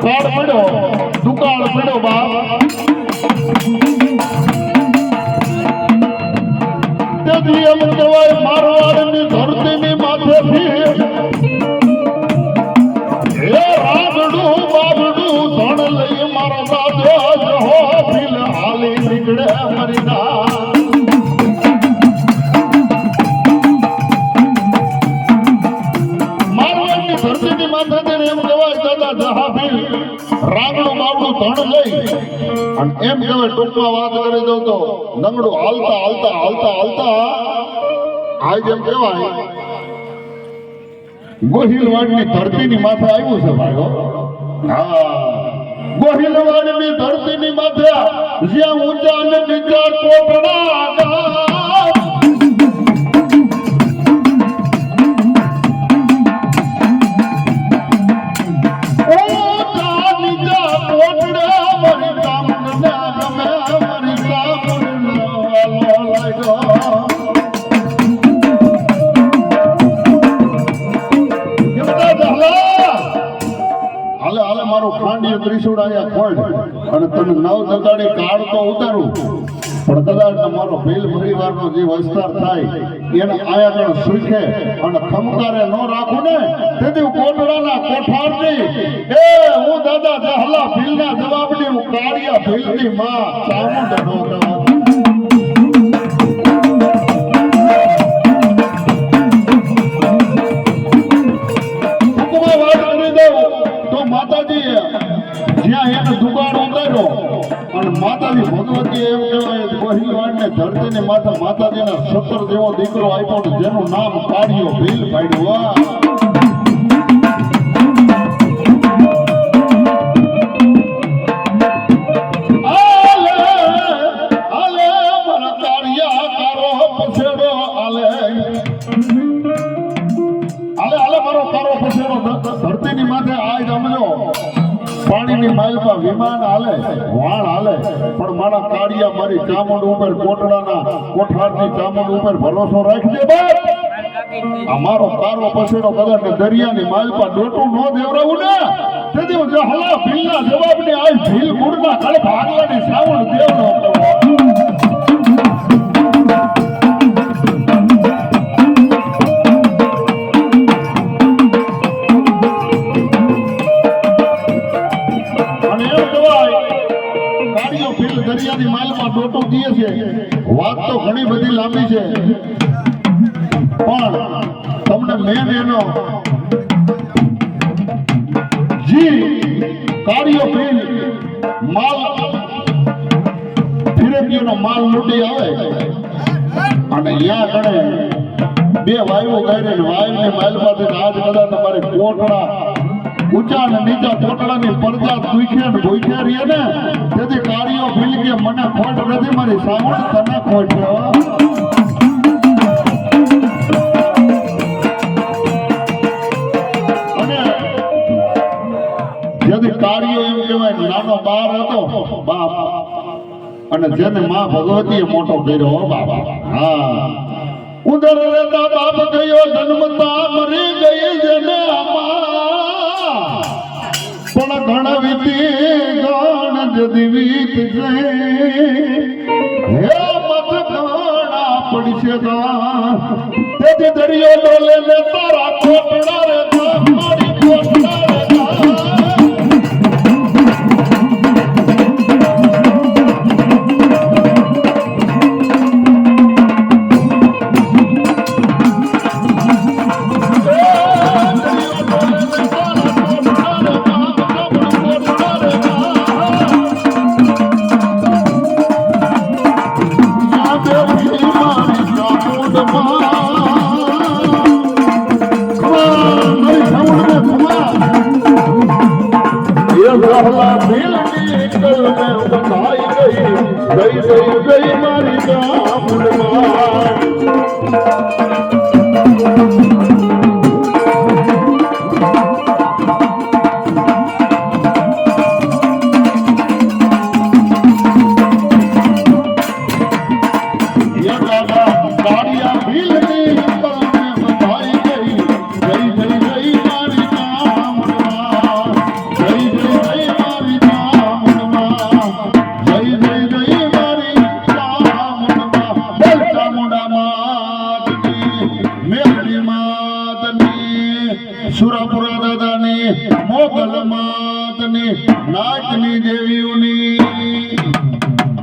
કાળ પડ્યો દુકાળ પડ્યો બાપ તેથી એમ કહેવાય મારવાડની ધરતીની માથેથી હે ધરતીની તેને એમ કહેવાય, દાદા જહાફી રાગડું બાવડું ધણ લઈ. અને એમ કહેવાય, ટૂંકમાં વાત કરી દઉં તો નંગડું હાલતા હાલતા હાલતા હાલતા આજ એમ કહેવાય, ગોહિલવાડની ધરતીની માથે આવ્યું છે ભાઈઓ. હા, ગોહિલવાડની ધરતીની મારો ખાંડીય ખોડ અને તને નવ દગાડી કાળ તો ઉતારું. પણ કદાચ તમારો ભીલ પરિવારનો જે વિસ્તાર થાય, એને આયા સુખે અને ખમકારે ન રાખું ને તેથી કોટડાના કોઠારની એ, હું દાદા જહલા ભીલના જવાબની હું કાળિયા ભીલની માં ચામુંડ નો અને માતાજી ભગવતી એમ કહેવાય બહિલવાડને ધરતીને માથા માતાજીના સત્તર જેવો દીકરો આપ્યો જેનું નામ કાઢ્યો ભીલ પાડ્યું. ધરતીની માથે આ સમજો પાણીની પર વિમાન હાલે, વાણ હાલે. પણ મારા કાળિયા મારી ચામુંડ ઉપર કોટડાના કોઠારની ચામુંડ ઉપર ભરોસો રાખજે બાપ. અમારો કારો પછેડો કદાચ દરિયાની પર ડોટું ન દેવરાવું ને. તેથી હું જે હલા ભીલના જવાબની આ ભીલ ગુડના કળ ભાગલાની સાવણ દેવનો ફીલ દરિયાની માલમાં ડોટો દે છે. વાત તો ઘણી બધી લાંબી છે. પણ તમને મેન એનો જી ગાડીઓ ફીલ માલ ફિરેપીઓનો માલ લૂંટી આવે. અને યા કણે બે વાયુ ગાયરે ને માલ પાસે આજ કદાચ તમારે કોટડા ઊંચા ને નીચા કોટડાની પડદા દુખે ને ભૂખે રહીએ ને, તેથી કાર્યો ભીલ કે મને ખોટ નથી, મારી સાવણ તને ખોટ જેથી કાર્યો એમ કહેવાય નાનો બાર હતો, બાપ. અને જેને મા ભગવતીએ મોટો કર્યો બાબા ઉદર રહેતા બાપ ગયો જન્મતા મરી ગઈ જેને આમાં પણ ઘણા વીતી ગણ જદી વીત જાય પડશે દરિયો ડોલે ને તારા કોટડા રે બાબા ભીલની કલ મેં બતાઈ ગઈ. ગઈ ગઈ ગઈ મારી ગામડમાં સુરાપુરા દાદાની મોગલ માતની નાચની દેવીઓની